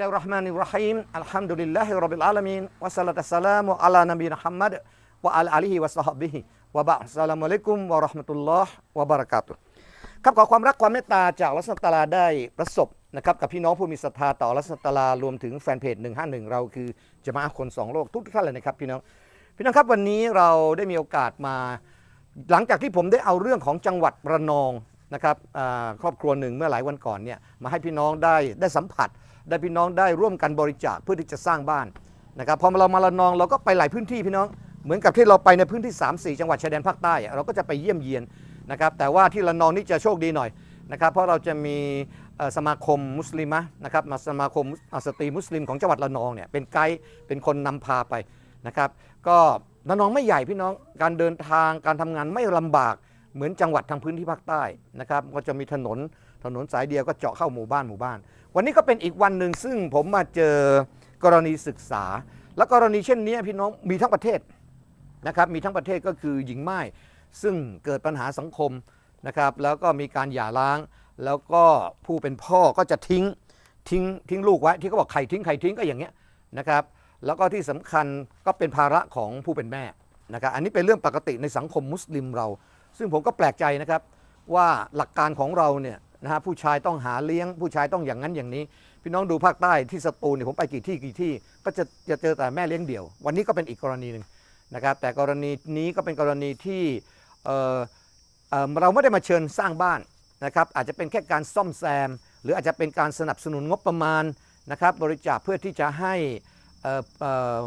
الله الرحمن الرحيم الحمد لله رب العالمين والصلاة والسلام على نبينا محمد وعلى آله وصحبه وبعد السلام عليكم ورحمة الله وبركاته ครับขอความรักความเมตตาจากรัศตาลาได้ประสบนะครับกับพี่น้องผู้มีศรัทธาต่อรัศตาลารวมถึงแฟนเพจ 151 เราคือจะมาคนสองโลกทุกท่านเลยนะครับพี่น้องพี่น้องครับวันนี้เราได้มีโอกาสมา หลังจากที่ผมได้เอาเรื่องของจังหวัดระนองนะครับอาครอบครัวหนึ่งเมื่อหลายวันก่อนเนี่ยมาให้พี่น้องได้ได้สัมผัส ได้พี่น้องได้ร่วมกันบริจาคเพื่อที่จะสร้างบ้านนะครับพอเรามาระนองเราก็ไปหลายพื้นที่พี่น้องเหมือนกับที่เราไปในพื้นที่ 3 4 จังหวัดชายแดนภาคใต้เราก็จะไปเยี่ยมเยียนนะครับแต่ว่าที่ระนองนี่จะโชคดีหน่อยนะครับเพราะเราจะมีสมาคมมุสลิมะนะครับมาสมาคมอ่าสตรีมุสลิมของจังหวัดระนองเนี่ยเป็นไกด์เป็นคนนำพาไปนะครับก็ระนองไม่ใหญ่พี่น้องการเดินทางการทำงานไม่ลำบากเหมือนจังหวัดทางพื้นที่ภาคใต้นะครับก็จะมีถนน ถนนสายเดียวก็เจาะเข้าหมู่บ้านหมู่บ้าน วันนี้ก็เป็นอีกวันหนึ่งซึ่งผมมาเจอกรณีศึกษา และกรณีเช่นนี้พี่น้องมีทั้งประเทศนะครับมีทั้งประเทศก็คือหญิงไม้ซึ่งเกิดปัญหาสังคมนะครับแล้วก็มีการหย่าร้าง แล้วก็ผู้เป็นพ่อก็จะทิ้งทิ้งทิ้งลูกไว้ที่เขาบอกใครทิ้งใครทิ้งก็อย่างเงี้ยนะครับแล้วก็ที่สำคัญก็เป็นภาระของผู้เป็นแม่นะครับอันนี้เป็นเรื่องปกติในสังคมมุสลิมเรา ซึ่งผมก็แปลกใจนะครับว่าหลักการของเราเนี่ย นะฮะผู้ชายต้องหาเลี้ยง ผู้ชายต้องอย่างนั้นอย่างนี้ พี่น้องดูภาคใต้ที่สตูลเนี่ยผมไปกี่ที่กี่ที่ ก็จะจะเจอแต่แม่เลี้ยงเดี่ยว วันนี้ก็เป็นอีกกรณีหนึ่งนะครับแต่กรณีนี้ก็เป็นกรณีที่เออเออเราไม่ได้มาเชิญสร้างบ้านนะครับอาจจะเป็นแค่การซ่อมแซม หรืออาจจะเป็นการสนับสนุนงบประมาณนะครับบริจาคเพื่อที่จะให้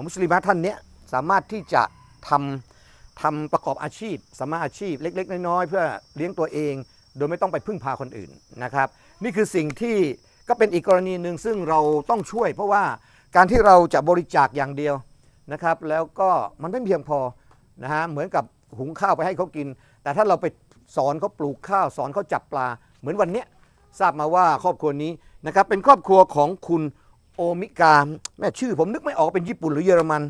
มุสลิมท่านเนี้ยสามารถที่จะทำทำประกอบอาชีพสามารถอาชีพเล็ก ๆ น้อยๆเพื่อเลี้ยงตัวเอง โดยไม่ต้องไปพึ่งพาคนอื่นนะครับ นี่คือสิ่งที่ก็เป็นอีกกรณีหนึ่งซึ่งเราต้องช่วย เพราะว่าการที่เราจะบริจาคอย่างเดียวนะครับ แล้วก็มันไม่เพียงพอนะฮะเหมือนกับหุงข้าวไปให้เขากิน แต่ถ้าเราไปสอนเขาปลูกข้าว สอนเขาจับปลา เหมือนวันเนี้ยทราบมาว่าครอบครัวนี้นะครับเป็นครอบครัวของคุณโอมิกาแม่ชื่อผมนึกไม่ออกเป็นญี่ปุ่นหรือเยอรมัน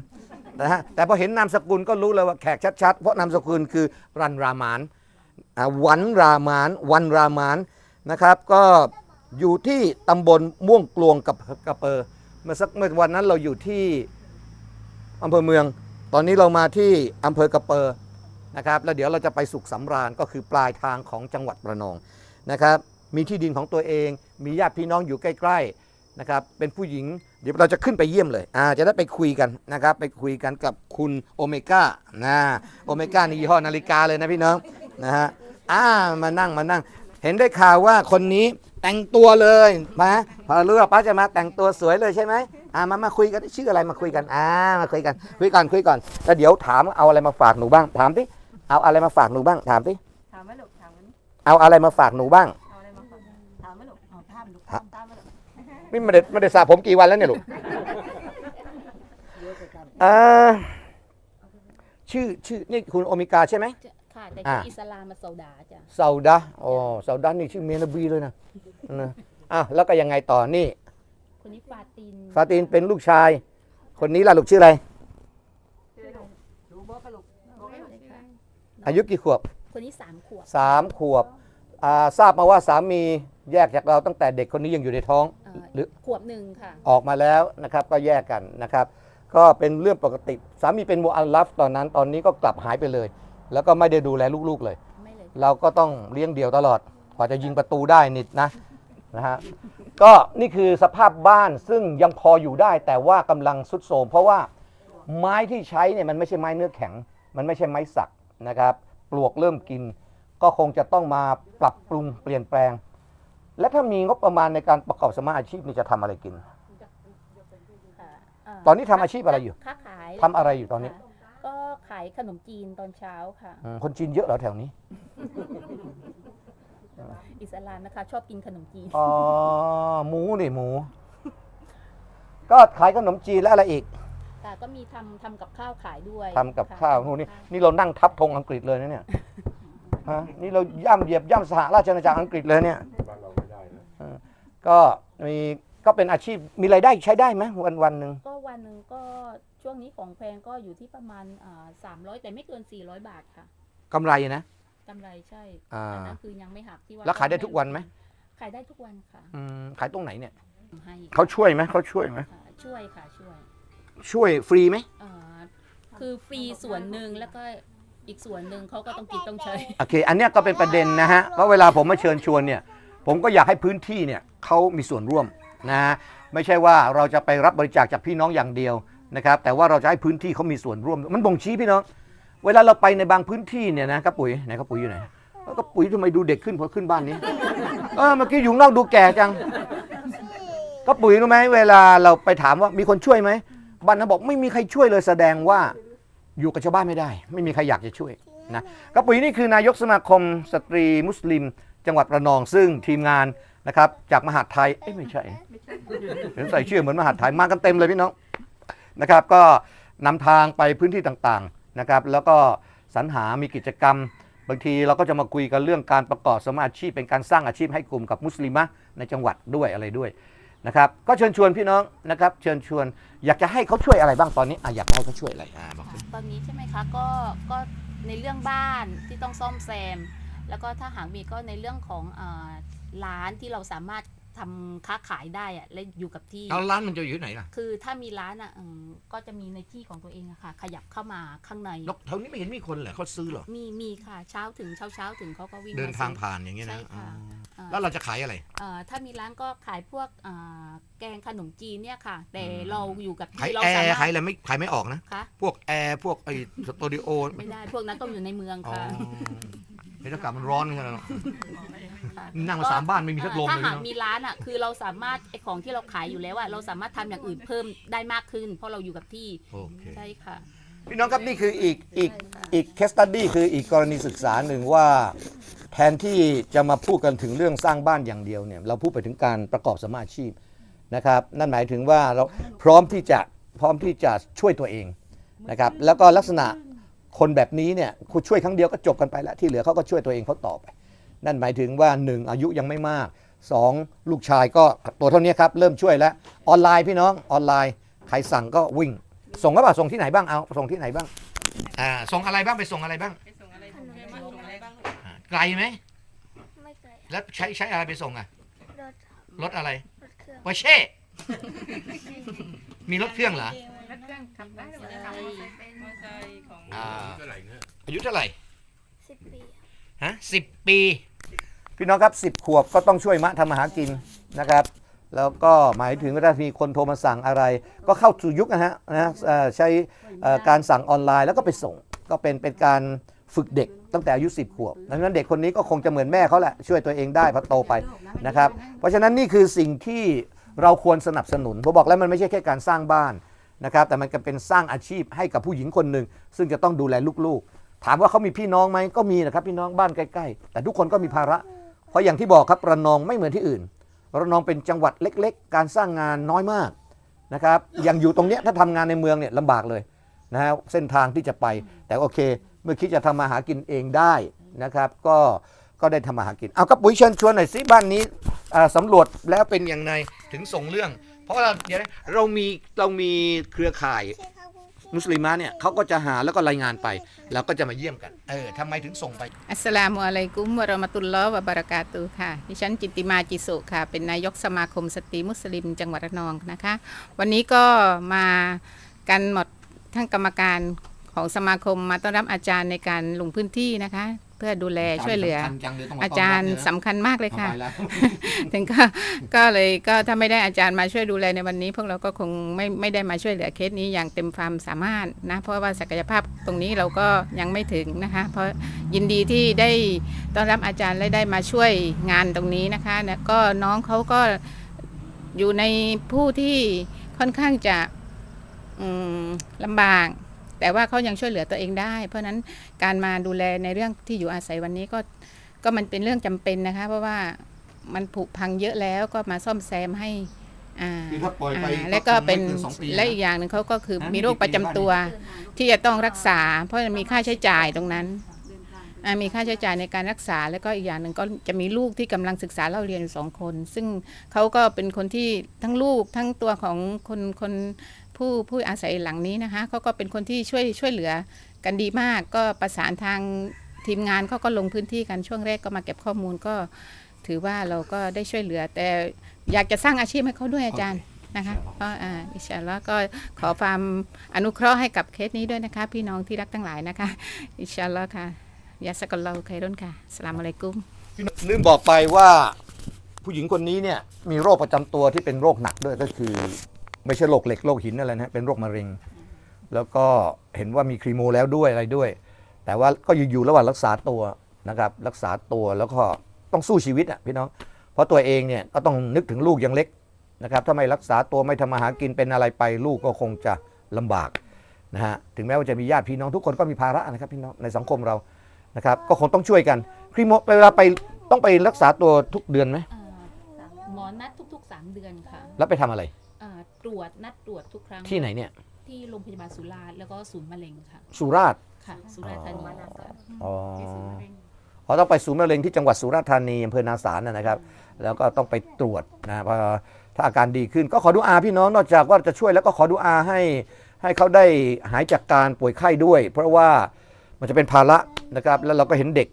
นะฮะแต่พอเห็นนามสกุลก็รู้เลยว่าแขกชัดๆ เพราะนามสกุลคือรันรามาน วันรามานวันรามานนะครับก็อยู่ที่ตำบลม่วงกลวงกับกระเปอเมื่อสักเมื่อวันนั้นเราอยู่ที่อำเภอเมือง ตอนนี้เรามาที่อำเภอกระเปอร์นะครับแล้วเดี๋ยวเราจะไปสุขสำราญก็คือปลายทางของจังหวัดระนองนะครับมีที่ดินของตัวเอง มีญาติพี่น้องอยู่ใกล้ๆนะครับเป็นผู้หญิงเดี๋ยวเราจะขึ้นไปเยี่ยมเลยอ่าจะได้ไปคุยกันนะครับไปคุยกันกับคุณโอเมก้านะโอเมก้านี่ยี่ห้อนาฬิกาเลยนะพี่น้องนะฮะ อ่ามานั่งมานั่ง เห็นได้ข่าวว่าคนนี้แต่งตัวเลยมาพอรู้ว่าป้าจะมาแต่งตัวสวยเลยใช่ไหมอ่ามามาคุยกันชื่ออะไรมาคุยกันอ่ามาคุยกันคุยก่อนคุยก่อนแล้วเดี๋ยวถามเอาอะไรมาฝากหนูบ้าง ถามสิเอาอะไรมาฝากหนูบ้างถามสิถามไหมลูกถามไหมเอาอะไรมาฝากหนูบ้างเอาอะไรมาฝากถามไหมลูกเอาถามลูกฮะถามตามไหมลูกนี่ไม่ได้ไม่ได้สระผมกี่วันแล้วเนี่ยลูกเอ่อชื่อชื่อนี่คุณโอเมกาใช่ไหมจะ ค่ะแต่อ่าชื่ออิสลามมาโซดาจ้ะซาอุดาอ๋อซาอุดานี่ชื่อเมียนบีเลยนะนะอะแล้วก็ยังไงต่อนี่ คนนี้ฟาตินฟาตินเป็นลูกชาย คนนี้ล่ะลูกชื่ออะไรดูบอกกับลูกบอกให้ลูกค่ะอายุกี่ขวบ คนนี้สามขวบสามขวบอ่าทราบมาว่าสามีแยกจากเราตั้งแต่เด็กคนนี้ยังอยู่ในท้องเอ่อหรือขวบหนึ่งค่ะ ออกมาแล้วนะครับก็แยกกันนะครับ ก็เป็นเรื่องปกติ สามีเป็นมูอัลลัฟตอนนั้นตอนนี้ก็กลับหายไปเลย แล้วก็ไม่ได้ดูแลลูกๆเลย ไม่เลย เราก็ต้องเลี้ยงเดี่ยวตลอด กว่าจะยิงประตูได้นิดนะนะฮะ ก็นี่คือสภาพบ้านซึ่งยังพออยู่ได้ แต่ว่ากำลังสุดโทรมเพราะว่าไม้ที่ใช้เนี่ยมันไม่ใช่ไม้เนื้อแข็ง มันไม่ใช่ไม้สักนะครับ ปลวกเริ่มกิน ก็คงจะต้องมาปรับปรุงเปลี่ยนแปลง และถ้ามีงบประมาณในการประกอบสมมาอาชีพนี่จะทำอะไรกินค่ะเตอนนี้ทำอาชีพอะไรอยู่ ค้าขายทำอะไรอยู่ตอนนี้ค่ะก็ ขายขนมจีนตอนเช้าค่ะ อืมคนจีนเยอะเหรอแถวนี้ อิสลามนะคะ ชอบกินขนมจีน อ๋อ หมูนี่หมู ก็ขายขนมจีนและอะไรอีกค่ะก็มีทำทำกับข้าวขายด้วยทำกับค่ะข้าวนู่นนี่นี่เรานั่งทับธงอังกฤษเลยนะเนี่ยฮะนี่เราย่ำเหยียบย่ำสหราชอาณาจักรอังกฤษเลยเนี่ย บ้านเราไม่ได้นะเออก็มีก็เป็นอาชีพมีรายได้ใช้ได้ไหมวันวันหนึ่งก็วันหนึ่งก็ ช่วงนี้ของแพงก็อยู่ที่ประมาณสามร้อยแต่ไม่เกินสี่ร้อยบาทค่ะกำไรนะ กำไรใช่อ่า อันนั้นคือยังไม่หักที่ว่าแล้วขายได้ทุกวันไหมขายได้ทุกวันค่ะอืมขายตรงไหนเนี่ยให้เขาช่วยไหมเขาช่วยไหมค่ะช่วยค่ะช่วยช่วยฟรีไหมเอ่อคือฟรีส่วนหนึ่งแล้วก็อีกส่วนหนึ่งเขาก็ต้องกินต้องใช้ โอเค อันเนี้ยก็เป็นประเด็นนะฮะเพราะเวลาผมมาเชิญชวนเนี่ย ผมก็อยากให้พื้นที่เนี่ยเขามีส่วนร่วมนะฮะไม่ใช่ว่าเราจะไปรับบริจาคจากพี่น้องอย่างเดียว นะครับแต่ว่าเราจะให้พื้นที่เขามีส่วนร่วม มันบ่งชี้พี่น้อง เวลาเราไปในบางพื้นที่เนี่ยนะกระปุ๋ยไหนกระปุ๋ยอยู่ไหนแล้วกระปุ๋ยทำไมดูเด็กขึ้นพอขึ้นบ้านนี้ เออเมื่อกี้อยู่นอกดูแก่จังกระปุ๋ยรู้ไหมเวลาเราไปถามว่ามีคนช่วยไหมบ้านนั้นบอกไม่มีใครช่วยเลยแสดงว่าอยู่กับชาวบ้านไม่ได้ ไม่มีใครอยากจะช่วยนะกระปุ๋ยนี่คือนายกสมาคมสตรีมุสลิม จังหวัดระนองซึ่งทีมงานนะครับจากมหาดไทยเอ้ไม่ใช่เห็นใส่ชื่อเหมือนมหาดไทยมากันเต็มเลยพี่น้อง นะครับ ก็นำทางไปพื้นที่ต่างๆนะครับ แล้วก็สรรหามีกิจกรรม บางทีเราก็จะมาคุยกันเรื่องการประกอบสมาอาชีพ เป็นการสร้างอาชีพให้กลุ่มกับมุสลิมะในจังหวัดด้วยอะไรด้วยนะครับ ก็เชิญชวนพี่น้องนะครับ เชิญชวนอยากจะให้เขาช่วยอะไรบ้างตอนนี้อะอยากให้เขาช่วยอะไรอ่าบอกสิตอนนี้ใช่ไหมคะก็ก็ในเรื่องบ้านที่ต้องซ่อมแซม แล้วก็ถ้าหากมีก็ในเรื่องของเออร้านที่เราสามารถ ทำค้าขายได้อะและอยู่กับที่เอาร้านมันจะอยู่ที่ไหนล่ะ คือถ้ามีร้านอะอืมก็จะมีในที่ของตัวเองอะค่ะ ขยับเข้ามาข้างในนกแถวนี้ไม่เห็นมีคนเหรอเขาซื้อเหรอ มีมีค่ะเช้าถึงเช้าเช้าถึงเขาก็วิ่งเดินมทางซื้อ ผ่านอย่างเงี้ยนะใช่ค่ะ อ๋ออ่าแล้วเราจะขายอะไร เอ่อถ้ามีร้านก็ขายพวกอ่าแกงขนมจีนเนี่ยค่ะ แต่อืม เราอยู่กับขายที่เราแอสาร์มารถขายอะไรไม่ขายไม่ออกนะ คะพวกแอร์พวกไอ้สตูดิโอไม่ได้พวกนั้นต้องอยู่ในเมืองอ๋อค่ะบรรยากาศมันร้อนขนาดนั้นค่ะ นั่งมาสามบ้านไม่มีสักลมถ้าเลยหากพี่น้องมีร้านอะคือเราสามารถไอของที่เราขายอยู่แล้วอะเราสามารถทำอย่างอื่นเพิ่มได้มากขึ้น เพราะเราอยู่กับที่โอเค ใช่ค่ะ พี่น้องครับนี่คืออีกอีกใช่ค่ะอีกเคสตัดดี้คืออีกกรณีศึกษาหนึ่งว่าแทนที่จะมาพูดกันถึงเรื่องสร้างบ้านอย่างเดียวเนี่ยเราพูดไปถึงการประกอบสมมาอาชีพนะครับ นั่นหมายถึงว่าเราพร้อมที่จะพร้อมที่จะช่วยตัวเองนะครับแล้วก็ลักษณะคนแบบนี้เนี่ยคุณช่วยครั้งเดียวก็จบกันไปแล้วที่เหลือเขาก็ช่วยตัวเองเขาต่อไป นั่นหมายถึงว่า 1 อายุยังไม่มาก 2 ลูกชายก็ตัวเท่านี้ครับ เริ่มช่วยแล้ว ออนไลน์พี่น้องออนไลน์ใครสั่งก็วิ่ง ส่งก็ป่ะส่งที่ไหนบ้างเอาส่งที่ไหนบ้างอ่าส่งอะไรบ้างไปส่งอะไรบ้างอ่าไกลไหมไม่ไกลแล้วใช้ใช้อะไรไปส่งอะรถรถอะไรรถเครื่องวาเช่มีรถเครื่องเหรอรถเครื่องขับได้หรือจะขับมอเตอร์ไซค์เป็นมอเตอร์ไซค์ของอ่าอายุเท่าไหร่สิบปีฮะสิบปี พี่น้องครับสิบขวบก็ต้องช่วยมะทำมาหากินนะครับ แล้วก็หมายถึงว่าถ้ามีคนโทรมาสั่งอะไร ก็เข้าสู่ยุคนะฮะนะเอ่อใช้เอ่อการสั่งออนไลน์แล้วก็ไปส่ง ก็เป็นเป็นการฝึกเด็กตั้งแต่อายุ 10 ขวบดังนั้นเด็กคนนี้ก็คงจะเหมือนแม่เขาแหละ ช่วยตัวเองได้พอโตไปนะครับ เพราะฉะนั้นนี่คือสิ่งที่เราควรสนับสนุนผมบอกแล้วมันไม่ใช่แค่การสร้างบ้านนะครับแต่มันก็เป็นสร้างอาชีพให้กับผู้หญิงคนหนึ่งซึ่งจะต้องดูแลลูกๆ ถามว่าเขามีพี่น้องไหมก็มีนะครับพี่น้องบ้านใกล้ๆ แต่ทุกคนก็มีภาระ เพราะอย่างที่บอกครับระนองไม่เหมือนที่อื่นระนองเป็นจังหวัดเล็กๆ การสร้างงานน้อยมากนะครับอย่างอยู่ตรงเนี้ยถ้าทำงานในเมืองเนี่ยลำบากเลยนะฮะเส้นทางที่จะไป แต่โอเค เมื่อคิดจะทำมาหากินเองได้นะครับ ก็ก็ได้ทำมาหากินเอากระปุ๋ยเชิญชวนหน่อยสิบ้านนี้อ่าสำรวจแล้วเป็นอย่างไรถึงส่งเรื่อง เพราะเราเดี๋ยวนะเรามีเรามีเครือข่าย มุสลิมะเนี่ยเขาก็จะหาแล้วก็รายงานไป แล้วก็จะมาเยี่ยมกัน เออทำไมถึงส่งไป อัสสลามุอะลัยกุมวะเราะมะตุลลอฮ์วะบะเราะกาตุฮ์ค่ะ ดิฉันจิตติมาจิสุค่ะ เป็นนายกสมาคมสตรีมุสลิม จังหวัดระนองนะคะ วันนี้ก็มากันหมดทั้งกรรมการของสมาคมมาต้อนรับอาจารย์ในการลงพื้นที่นะคะ พื่อดูแลช่วยเหลือ อาจารย์สำคัญมากเลยค่ะ ถึงก็ก็เลยก็ถ้าไม่ได้อาจารย์มาช่วยดูแลในวันนี้ พวกเราก็คงไม่ไม่ได้มาช่วยเหลือเคสนี้อย่างเต็มความสามารถนะเพราะว่าศักยภาพตรงนี้เราก็ยังไม่ถึงนะคะ เพราะยินดีที่ได้ต้อนรับอาจารย์และได้มาช่วยงานตรงนี้นะคะแล้วก็น้องเขาก็อยู่ในผู้ที่ค่อนข้างจะอืมลำบาก แต่ว่าเขายังช่วยเหลือตัวเองได้ เพราะฉะนั้นการมาดูแลในเรื่องที่อยู่อาศัยวันนี้ก็ก็มันเป็นเรื่องจำเป็นนะคะ เพราะว่ามันผุพังเยอะแล้วก็มาซ่อมแซมให้อ่าคือถ้าปล่อยไปอ่าและก็เป็นก็คงไม่เกินสองปีนะและอีกอย่างหนึ่งเขาก็คือนะมีโรคประจำตัวที่จะต้องรักษา เพราะมันมีค่าใช้จ่ายตรงนั้นอ่ามีค่าใช้จ่ายในการรักษา แล้วก็อีกอย่างหนึ่งก็จะมีลูกที่กำลังศึกษาเล่าเรียนอยู่สองคน ซึ่งเขาก็เป็นคนที่ทั้งลูกทั้งตัวของคนคน ผู้ผู้อาศัยหลังนี้นะคะเขาก็เป็นคนที่ช่วยช่วยเหลือกันดีมาก ก็ประสานทางทีมงานเขาก็ลงพื้นที่กันช่วงแรกก็มาเก็บข้อมูลก็ถือว่าเราก็ได้ช่วยเหลือ แต่อยากจะสร้างอาชีพให้เขาด้วยอาจารย์นะคะก็อ่าอินชาอัลลอฮ์ก็ขอความอนุเคราะห์ให้กับเคสนี้ด้วยนะคะ พี่น้องที่รักทั้งหลายนะคะ อินชาอัลลอฮ์ค่ะยาสกัลลอฮุไครอนค่ะสลามอะลัยกุมลืมบอกไปว่าผู้หญิงคนนี้เนี่ยมีโรคประจำตัวที่เป็นโรคหนักด้วยก็คือ ไม่ใช่โรคเหล็กโรคหินอะไรนะเป็นโรคมะเร็ง แล้วก็เห็นว่ามีครีโมแล้วด้วยอะไรด้วย แต่ว่าก็อยู่ๆระหว่างรักษาตัวนะครับรักษาตัวแล้วก็ต้องสู้ชีวิตอะพี่น้อง เพราะตัวเองเนี่ยก็ต้องนึกถึงลูกยังเล็กนะครับถ้าไม่รักษาตัวไม่ทำมาหากินเป็นอะไรไปลูกก็คงจะลำบากนะฮะถึงแม้ว่าจะมีญาติพี่น้องทุกคนก็มีภาระนะครับพี่น้องในสังคมเรานะครับก็คงต้องช่วยกันครีโมเวลาไปต้องไปรักษาตัวทุกเดือนไหมอ่าหมอนัดทุกๆ 3 เดือนค่ะ แล้วไปทำอะไรอ่า ตรวจนัดตรวจทุกครั้งที่ไหนเนี่ย ที่โรงพยาบาลสุราษฎร์แล้วก็ศูนย์มะเร็งค่ะ สุราษฎร์ค่ะสุราษฎร์ธานีค่ะอ๋ออ๋อต้องไปศูนย์มะเร็งที่จังหวัดสุราษฎร์ธานีอำเภอนาสารนะนะครับ แล้วก็ต้องไปตรวจนะพอถ้าอาการดีขึ้นก็ขอดูอาพี่น้องนอกจากว่าจะช่วยแล้วก็ขอดูอาให้ให้เขาได้หายจากการป่วยไข้ด้วย เพราะว่ามันจะเป็นภาระนะครับ แล้วเราก็เห็นเด็ก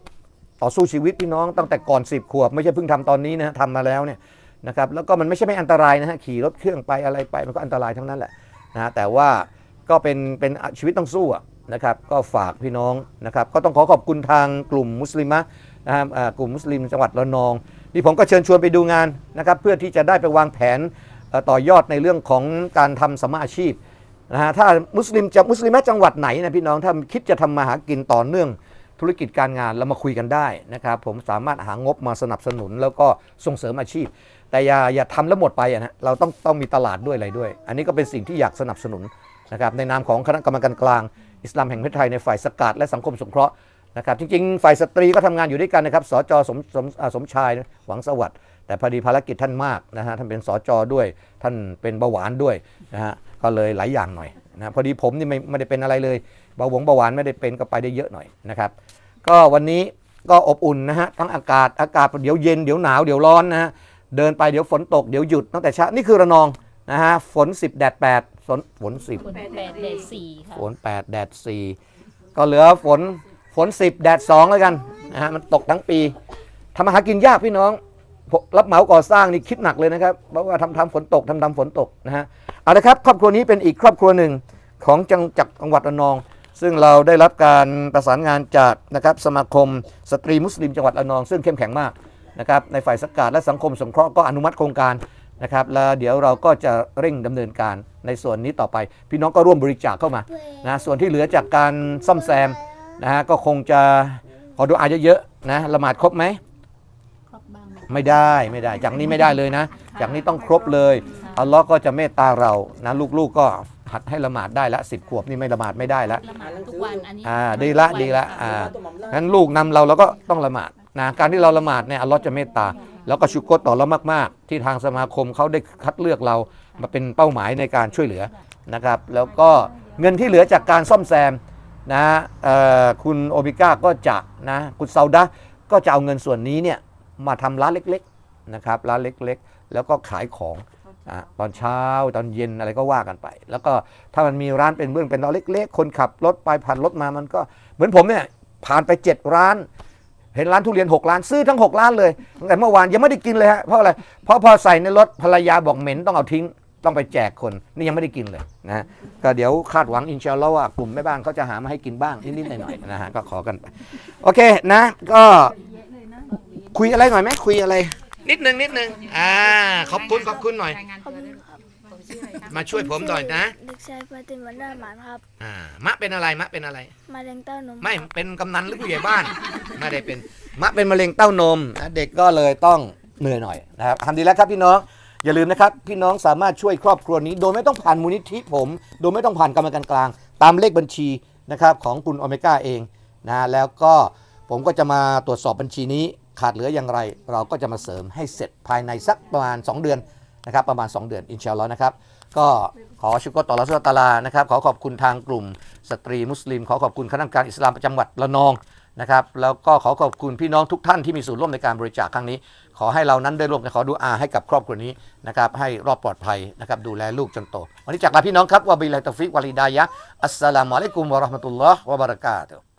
ต่อสู้ชีวิตพี่น้องตั้งแต่ก่อน10ขวบ ไม่ใช่เพิ่งทำตอนนี้นะฮะทำมาแล้วเนี่ย นะครับแล้วก็มันไม่ใช่ไม่อันตรายนะฮะขี่รถเครื่องไปอะไรไปมันก็อันตรายทั้งนั้นแหละนะแต่ว่าก็เป็นเป็นชีวิตต้องสู้อะนะครับก็ฝากพี่น้องนะครับก็ต้องขอขอบคุณทางกลุ่มมุสลิมะนะครับกลุ่มมุสลิมจังหวัดระนองนี่ผมก็เชิญชวนไปดูงานนะครับเพื่อที่จะได้ไปวางแผนต่อยอดในเรื่องของการทำสมาอาชีพนะฮะถ้ามุสลิมจะมุสลิมะจังหวัดไหนนะพี่น้องถ้าคิดจะทำมาหากินต่อเนื่องธุรกิจการงานเรามาคุยกันได้นะครับผมสามารถหางบมาสนับสนุนแล้วก็ส่งเสริมอาชีพ แต่อย่าอย่าทำแล้วหมดไปอะนะ เราต้องต้องมีตลาดด้วยอะไรด้วย อันนี้ก็เป็นสิ่งที่อยากสนับสนุนนะครับในนามของคณะกรรมการกลางอิสลามแห่งประเทศไทยในฝ่ายสกัดและสังคมสงเคราะห์นะครับจริงๆ ฝ่ายสตรีก็ทำงานอยู่ด้วยกันนะครับสจสมสมสมชายหวังสวัสดิ์แต่พอดีภารกิจท่านมากนะฮะท่านเป็นสจด้วย ท่านเป็นเบาหวานด้วยนะฮะก็เลยหลายอย่างหน่อยนะพอดีผมนี่ไม่ไม่ได้เป็นอะไรเลยเบาหวงเบาหวานไม่ได้เป็นก็ไปได้เยอะหน่อยนะครับ ก็วันนี้ก็อบอุ่นนะฮะทั้งอากาศอากาศเดี๋ยวเย็นเดี๋ยวหนาวเดี๋ยวร้อนนะฮะ เดินไปเดี๋ยวฝนตกเดี๋ยวหยุดตั้งแต่เช้านี่คือระนองนะฮะฝน 10 แดด8ฝนฝน10ฝนแปดเดทสี่ค่ะ ฝน 8 แดด 4 ก็เหลือฝนฝน 10 แดด 2 แล้วกันนะฮะมันตกทั้งปีทำมาหากินยากพี่น้องผมรับเหมาก่อสร้างนี่คิดหนักเลยนะครับเพราะว่าทำทำฝนตกทำทำฝนตกนะฮะเอาละครับ ครอบครัวนี้เป็นอีกครอบครัวหนึ่งของจังจากจังหวัดระนอง ซึ่งเราได้รับการประสานงานจากนะครับสมาคมสตรีมุสลิมจังหวัดระนอง ซึ่งเข้มแข็งมาก นะครับในฝ่ายสกัดและสังคมสงเคราะห์ก็อนุมัติโครงการนะครับแล้วเดี๋ยวเราก็จะเร่งดำเนินการในส่วนนี้ต่อไป พี่น้องก็ร่วมบริจาคเข้ามานะส่วนที่เหลือจากการซ่อมแซมนะฮะก็คงจะขอดูอาเยอะๆนะละหมาดครบไหมครบบ้างไหมไม่ได้ไม่ได้จากนี้ไม่ได้เลยนะ จากนี้ต้องครบเลยอัลลอฮ์ก็จะเมตตาเรานะลูกๆก็หัดให้ละหมาดได้ละสิบขวบนี่ไม่ละหมาดไม่ได้ละละหมาดทุกวันอันนี้อ่าดีละดีละอ่างั้นลูกนำเราเราก็ต้องละหมาด นะการที่เราละหมาดเนี่ยอัลลอฮ์จะเมตตา แล้วก็ชุกรต่อเรามาก ๆ ที่ทางสมาคมเขาได้คัดเลือกเรามาเป็นเป้าหมายในการช่วยเหลือนะครับ แล้วก็เงินที่เหลือจากการซ่อมแซมนะคุณโอบิก้าก็จะนะคุณซาดะก็จะเอาเงินส่วนนี้เนี่ยมาทำร้านเล็ก ๆ นะครับร้านเล็ก ๆ แล้วก็ขายของตอนเช้าตอนเย็นอะไรก็ว่ากันไป แล้วก็ถ้ามันมีร้านเป็นเบื้องเป็นร้านเล็ก ๆ คนขับรถไปผ่านรถมามันก็เหมือนผมเนี่ยผ่านไป 7 ร้าน เห็นร้านทุเรียน6ร้านซื้อทั้ง6ร้านเลยตั้งแต่เมื่อวานยังไม่ได้กินเลยฮะเพราะอะไรเพราะพอใส่ในรถภรรยาบอกเหม็นต้องเอาทิ้ง ต้องไปแจกคนนี่ยังไม่ได้กินเลยนะฮะก็เดี๋ยวคาดหวังอินชาอัลลอฮ์ว่ากลุ่มแม่บ้านเขาจะหามาให้กินบ้างนิดๆหน่อยๆนะฮะก็ขอกันไปโอเคนะ ก็คุยอะไรหน่อยไหมคุยอะไร นิดนึงนิดนึงอ่า ขอบคุณขอบคุณหน่อย รายงานตัวด้วยผมชื่ออะไรครับมาช่วยผมหน่อยนะ เด็กชายฟาติมันดาหมานครับ อ่ามะเป็นอะไรมะเป็นอะไรมะเร็งเต้านมไม่เป็นกำนันหรือผู้ใหญ่บ้าน ไม่ได้เป็นมะเป็นมะเร็งเต้านมนะเด็กก็เลยต้องเหนื่อยหน่อยนะครับทำดีแล้วครับพี่น้องอย่าลืมนะครับ พี่น้องสามารถช่วยครอบครัวนี้ โดยไม่ต้องผ่านมูลนิธิผม โดยไม่ต้องผ่านกรรมการกลาง ตามเลขบัญชีนะครับของคุณโอเมก้าเองนะแล้วก็ผมก็จะมาตรวจสอบบัญชีนี้ ขาดเหลืออย่างไร เราก็จะมาเสริมให้เสร็จภายในสักประมาณ 2 เดือนนะครับประมาณ 2 เดือนอินชาอัลลอฮ์นะครับก็ขอชุกต่อละสุลตาลานะครับขอขอบคุณทางกลุ่มสตรีมุสลิม ขอขอบคุณคณะกรรมการอิสลามประจำจังหวัดระนองนะครับแล้วก็ขอขอบคุณพี่น้องทุกท่านที่มีส่วนร่วมในการบริจาคครั้งนี้ ขอให้เรานั้นได้ร่วมกันขอดูอาให้กับครอบครัวนี้นะครับให้รอดปลอดภัยนะครับดูแลลูกจนโต วันนี้จากลาพี่น้องครับวะบิลลาฮิตฟิกวะลิดายะอัสสลามุอะลัยกุมวะเราะห์มะตุลลอฮ์วะบะเราะกาตุฮ์